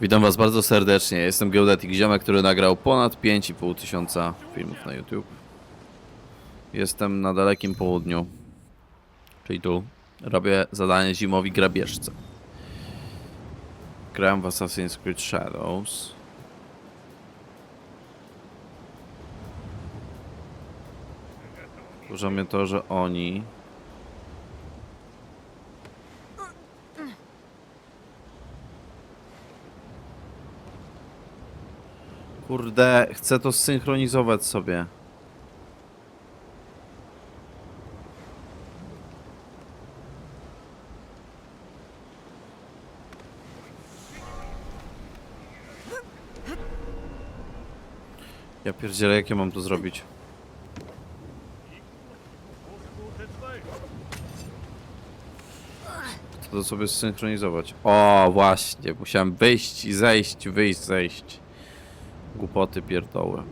Witam was bardzo serdecznie. Jestem Geodetic Ziomek, który nagrał ponad 5,5 tysiąca filmów na YouTube. Jestem na dalekim południu, czyli tu. Robię zadanie zimowi grabieżce. Grałem w Assassin's Creed Shadows. Wkurza mnie to, że oni Kurde, chcę to zsynchronizować sobie. Ja pierdzielę, jak ja mam to zrobić? Chcę to sobie zsynchronizować. O, właśnie, musiałem wyjść i zejść, wyjść, zejść. Głupoty pierdoły.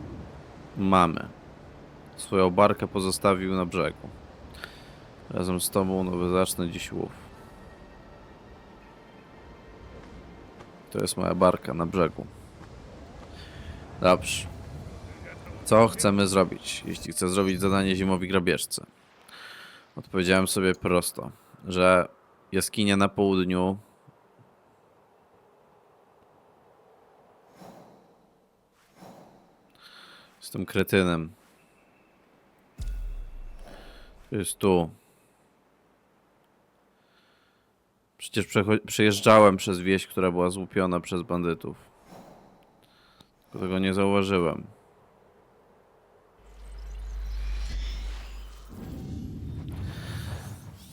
Mamy. Swoją barkę pozostawił na brzegu. Razem z tobą nowy zacznę dziś łów. To jest moja barka na brzegu. Dobrze. Co chcemy zrobić, jeśli chcę zrobić zadanie zimowi grabieżce? Odpowiedziałem sobie prosto, że jaskinia na południu Jestem kretynem. To jest tu. Przecież przejeżdżałem przez wieś, która była złupiona przez bandytów. Tego nie zauważyłem.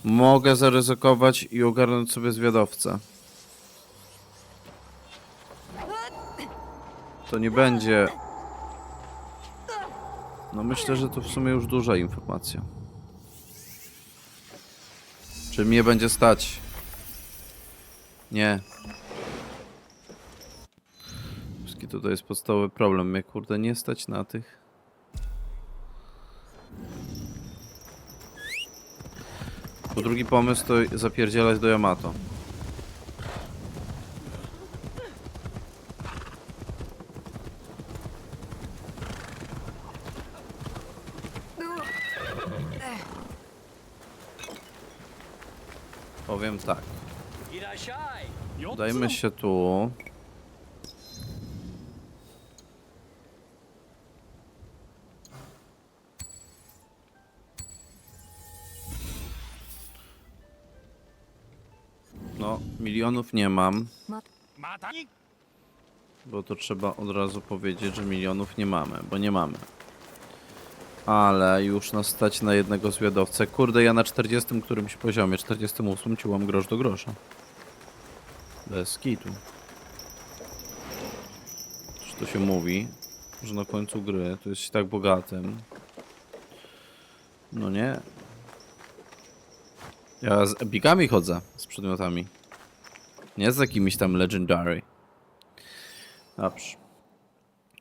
Mogę zaryzykować i ogarnąć sobie zwiadowcę. To nie będzie no myślę, że to w sumie już duża informacja. Czy mnie będzie stać? Nie. Wszystkie tutaj jest podstawowy problem. Mnie kurde nie stać na tych. Po drugi pomysł to zapierdzielać do Yamato. Powiem tak. Dajmy się tu. No, milionów nie mam, bo to trzeba od razu powiedzieć, że milionów nie mamy, bo nie mamy. Ale już nas stać na jednego zwiadowcę. Kurde, ja na 40 którymś poziomie, 48 ciułam grosz do grosza. Bez kitu. Czy to się mówi, że na końcu gry to jest tak bogatym? No nie. Ja z epikami chodzę, z przedmiotami. Nie z jakimiś tam legendary. Dobrze.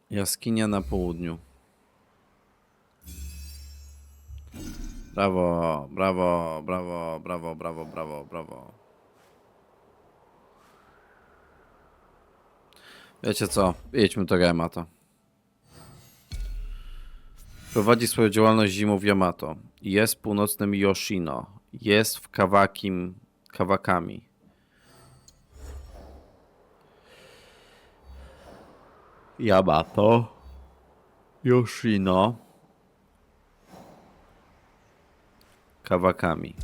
Jaskinia na południu. Brawo, brawo, brawo, brawo, brawo, brawo, brawo. Wiecie co? Jedźmy do Yamato. Prowadzi swoją działalność zimą w Yamato. Jest północnym Yoshino. Jest w Kawakim... Kawakami. Yamato. Yoshino. Kawakami.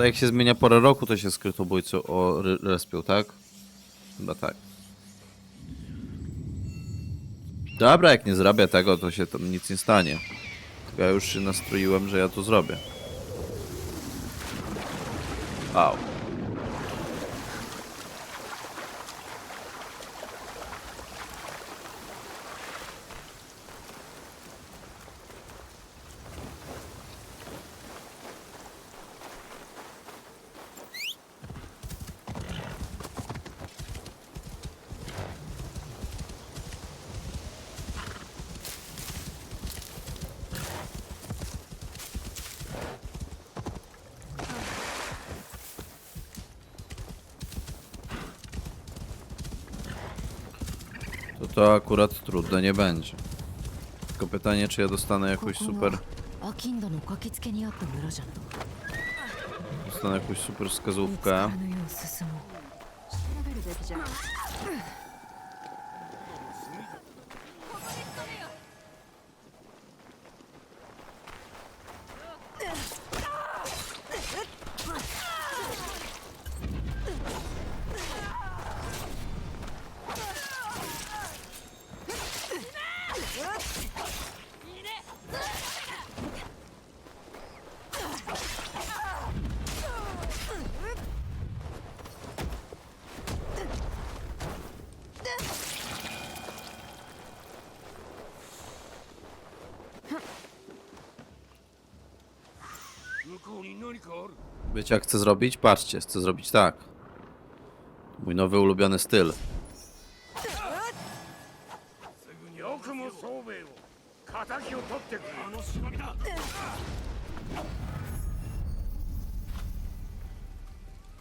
Bo tutaj jak się zmienia pora roku, to się skrytobójcy o ry- respią, tak? Chyba tak. Dobra, jak nie zrobię tego, to się tam nic nie stanie. Tylko ja już się nastroiłem, że ja to zrobię. Au. to akurat trudne nie będzie. Tylko pytanie, czy ja dostanę jakąś super... Dostanę jakąś super wskazówkę. Wiecie jak chcę zrobić? Patrzcie, chcę zrobić tak. Mój nowy ulubiony styl.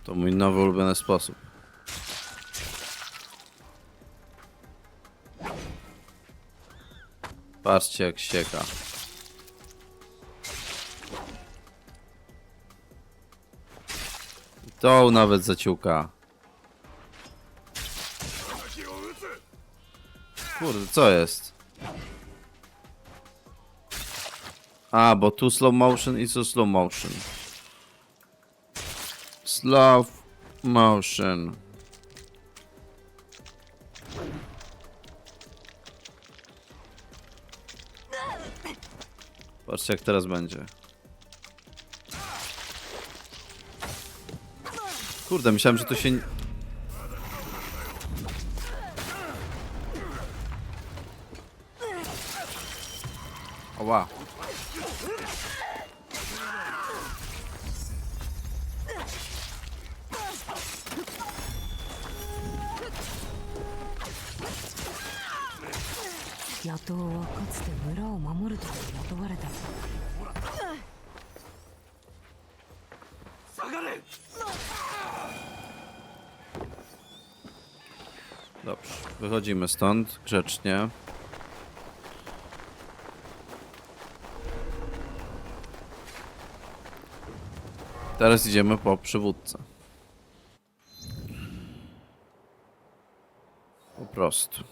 To mój nowy ulubiony sposób. Patrzcie jak sieka. To nawet zaciuka. Kurde, co jest? A, bo tu slow motion i tu slow motion. Slow motion. Patrzcie jak teraz będzie. Kurde, myślałem, że to się... Oła. Dobrze, wychodzimy stąd grzecznie. Teraz idziemy po przywódcę. Po prostu.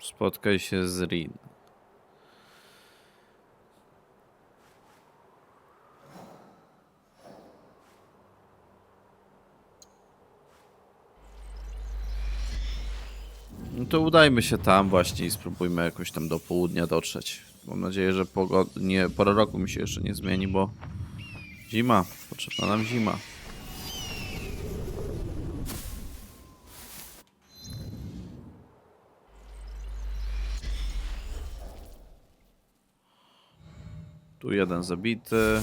Spotkaj się z Rin. To udajmy się tam właśnie i spróbujmy jakoś tam do południa dotrzeć. Mam nadzieję, że pogod... nie, pora roku mi się jeszcze nie zmieni, bo zima, potrzebna nam zima. Tu jeden zabity.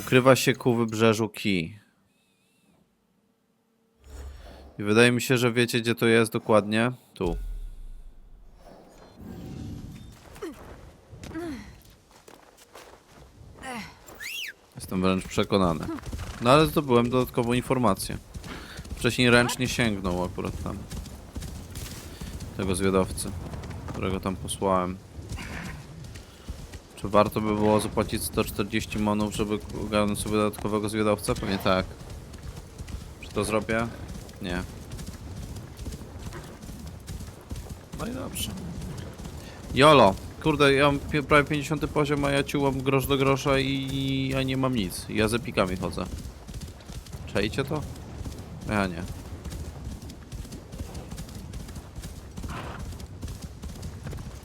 Ukrywa się ku wybrzeżu Ki. I wydaje mi się, że wiecie gdzie to jest dokładnie. Tu. Jestem wręcz przekonany. No ale zdobyłem dodatkową informację. Wcześniej ręcznie sięgnął akurat tam. Tego zwiadowcy, którego tam posłałem. Czy warto by było zapłacić 140 monów, żeby ogarnąć sobie dodatkowego zwiadowcę? Pewnie tak. Czy to zrobię? Nie. No i dobrze. Jolo! Kurde, ja mam prawie 50 poziom, a ja ciułam grosz do grosza i ja nie mam nic. Ja z epikami chodzę. Czajcie to? Ja nie.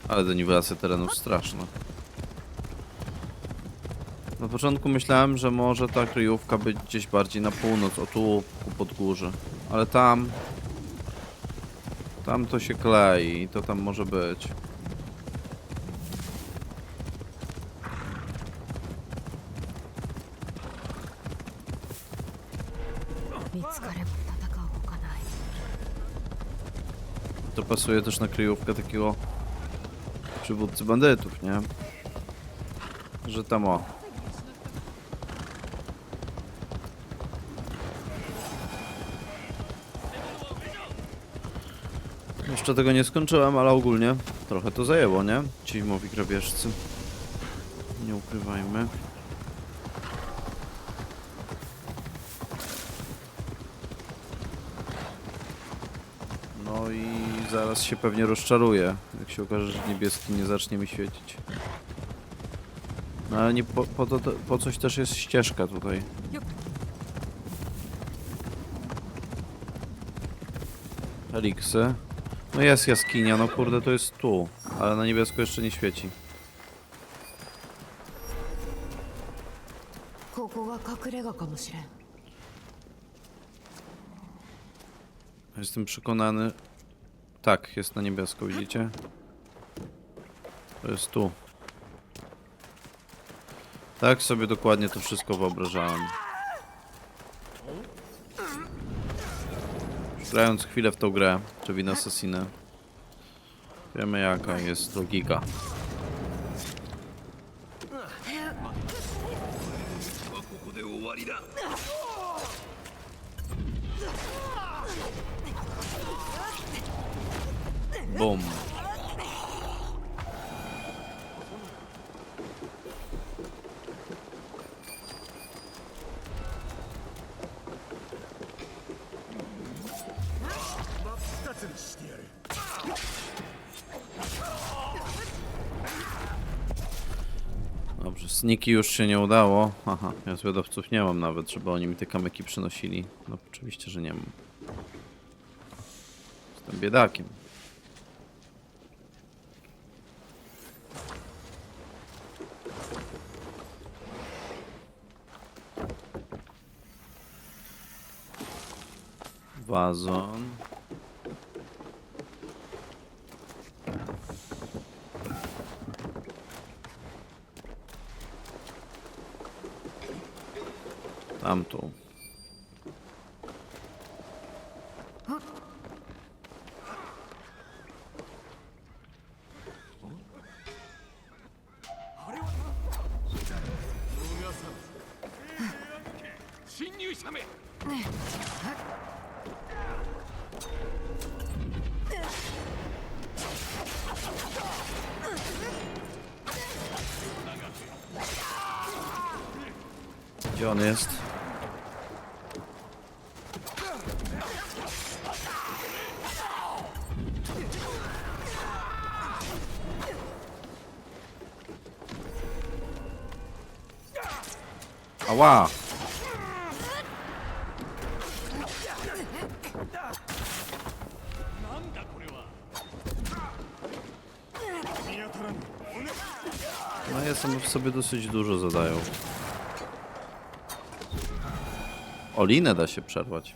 Ale deniwelacja terenów straszna. Na początku myślałem, że może ta kryjówka być gdzieś bardziej na północ, o tu ku podgórze. Ale tam... Tam to się klei, to tam może być. To pasuje też na kryjówkę takiego przywódcy bandytów, nie? Że tam o, Jeszcze tego nie skończyłem, ale ogólnie trochę to zajęło, nie? Ci mowi grabieżcy. Nie ukrywajmy. No i zaraz się pewnie rozczaruję, jak się okaże, że niebieski nie zacznie mi świecić. No ale nie po, po, to, po coś też jest ścieżka tutaj. Eliksy. No jest jaskinia, no kurde to jest tu, ale na niebiesko jeszcze nie świeci. ここが隠れ家かもしれん Jestem przekonany. Tak, jest na niebiesko, widzicie? To jest tu. Tak sobie dokładnie to wszystko wyobrażałem. Grając chwilę w tą grę, czy w Assassinę, wiemy jaka jest logika. Sniki już się nie udało. Aha, ja zwiadowców nie mam nawet, żeby oni mi te kamyki przynosili. No oczywiście, że nie mam. Jestem biedakiem. Wazon. Tamtą. Gdzie on jest? Ała! No ja sam w sobie dosyć dużo zadają. Olinę da się przerwać.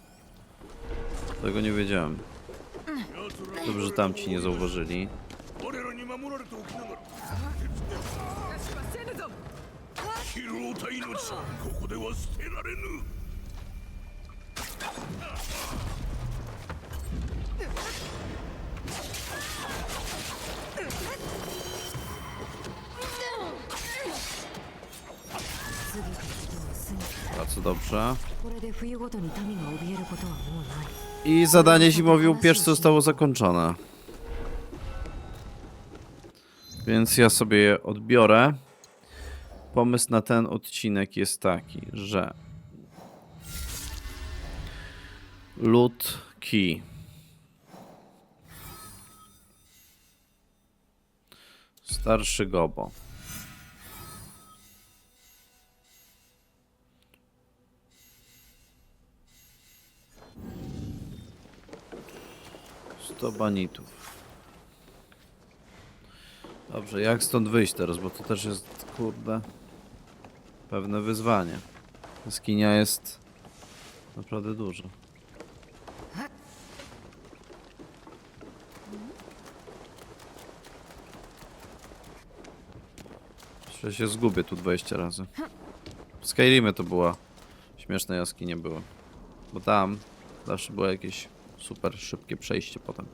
Tego nie wiedziałem. Dobrze, że tamci nie zauważyli. は捨てられぬ Bardzo dobrze. これで冬ごとに民が怯えることはもうない I zadanie zimowi upieczce zostało zakończone. Więc ja sobie je odbiorę. Pomysł na ten odcinek jest taki, że key. Starszy gobo. Sto banitów. Dobrze, jak stąd wyjść teraz, bo to też jest, kurde, pewne wyzwanie. Jaskinia jest naprawdę duża. Że się zgubię tu 20 razy. W Skyrimie to była śmieszne jaskinie były. Bo tam zawsze było jakieś super szybkie przejście potem.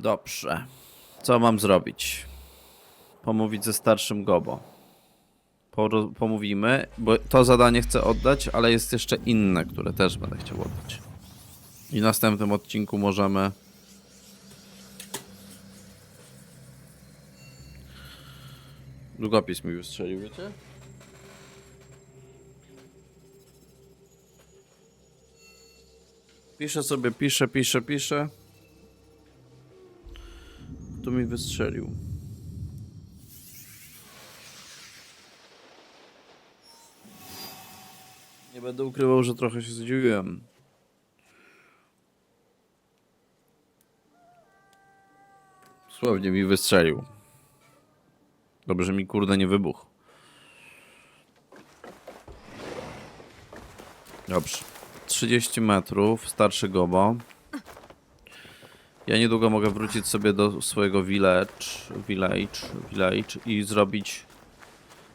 Dobrze. Co mam zrobić? Pomówić ze starszym Gobo. Pomówimy, bo to zadanie chcę oddać, ale jest jeszcze inne, które też będę chciał oddać. I w następnym odcinku możemy. Długopis mi wystrzelił, wiecie? Piszę sobie, piszę, piszę, piszę. Tu mi wystrzelił. Nie będę ukrywał, że trochę się zdziwiłem. Słownie mi wystrzelił. Dobrze, mi kurde nie wybuchł. Dobrze. 30 metrów, starszy gobo. Ja niedługo mogę wrócić sobie do swojego village, village, village i zrobić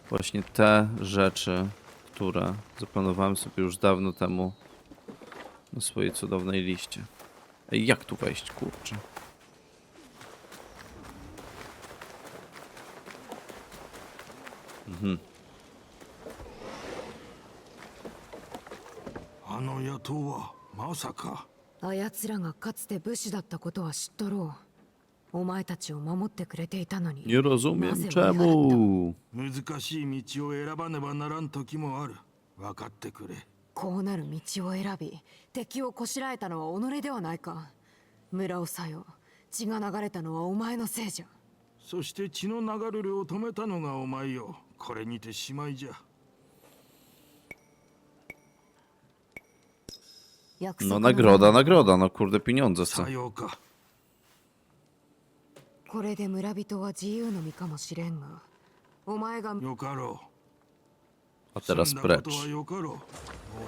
właśnie te rzeczy, które zaplanowałem sobie już dawno temu na swojej cudownej liście. Ej, jak tu wejść, kurczę? Mhm. Ano ja tu. あやつらがかつて武士だったことは知っとろう。お前たちを守ってくれていたのに。Nie rozumiem czemu. 難しい道を選ばねばならん時もある。分かってくれ。こうなる道を選び敵をこしらえたのは己ではないか。村尾さよ血が流れたのはお前のせいじゃ。そして血の流れるを止めたのがお前よ。これにてしまいじゃ 約 No 束の nagroda, nagroda, no kurde pieniądze chcę. さようかこれで村人は自由の身かもしれんがお前がよかろ A う teraz そんなこと precz. はよかろうも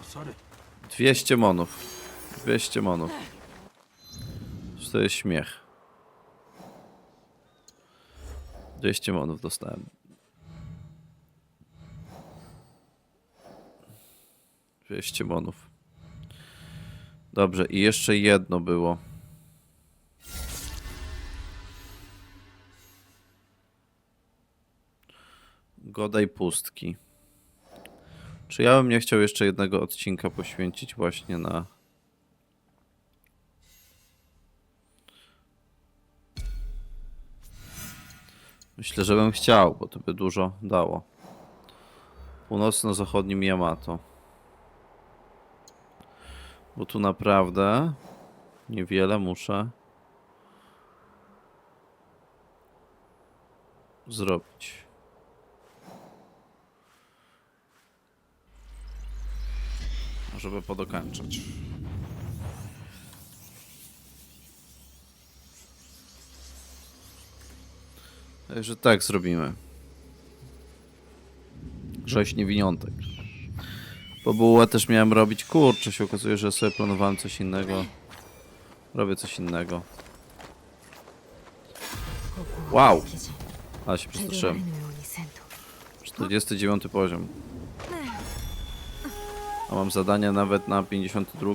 うされ 200 monów. 200 monów. Czy to jest śmiech? 200 monów dostałem. 200 monów. Dobrze, i jeszcze jedno było. Godaj pustki. Czy ja bym nie chciał jeszcze jednego odcinka poświęcić właśnie na. Myślę, że bym chciał, bo to by dużo dało. Północno-zachodnim Yamato. Bo tu naprawdę niewiele muszę zrobić. żeby podokańczać. Także tak zrobimy. Sześć niewiniątek. Bo bułę też miałem robić. Kurczę, się okazuje, że sobie planowałem coś innego. Robię coś innego. Wow! Ale się przestraszyłem. 49 poziom. A mam zadanie nawet na 52.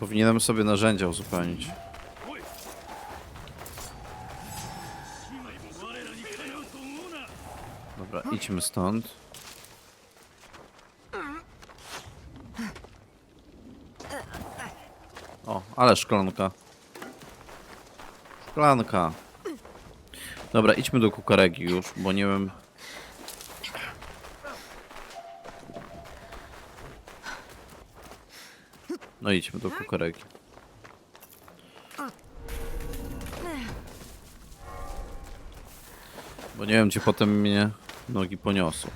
Powinienem sobie narzędzia uzupełnić. Dobra, idźmy stąd. O, ale szklanka. Szklanka. Dobra, idźmy do kukaregi już, bo nie wiem. No idźmy do kukoreki. Bo nie wiem, gdzie potem mnie nogi poniosą.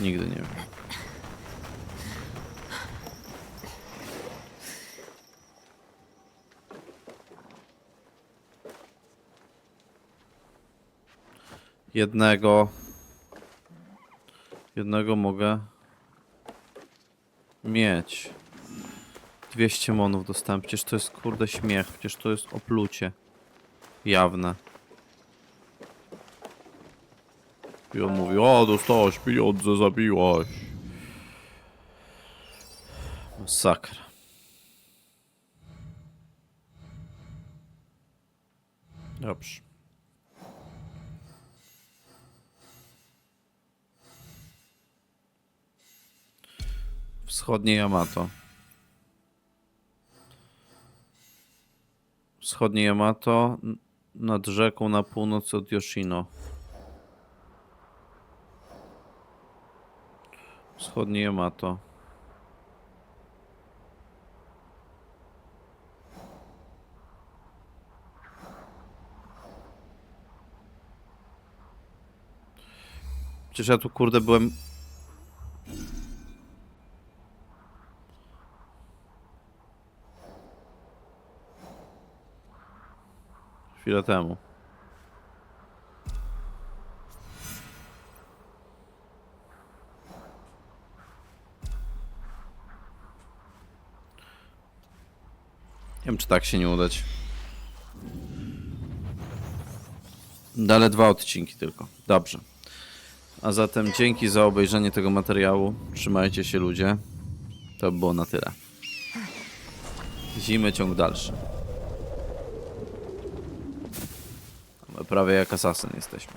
Nigdy nie wiem. Jednego... Jednego mogę mieć. 200 monów dostałem. Przecież to jest kurde śmiech. Przecież to jest oplucie. Jawne. I on mówi, o dostałeś pieniądze, zabiłaś. Masakra. Dobrze. Wschodnie Yamato. Wschodnie Yamato nad rzeką na północ od Yoshino. Wschodnie Yamato. Przecież ja tu kurde byłem chwilę temu. Nie wiem, czy tak się nie udać. Dalej dwa odcinki tylko. Dobrze. A zatem dzięki za obejrzenie tego materiału. Trzymajcie się ludzie. To by było na tyle. Zimy ciąg dalszy. Prawie jak asasyn jesteśmy.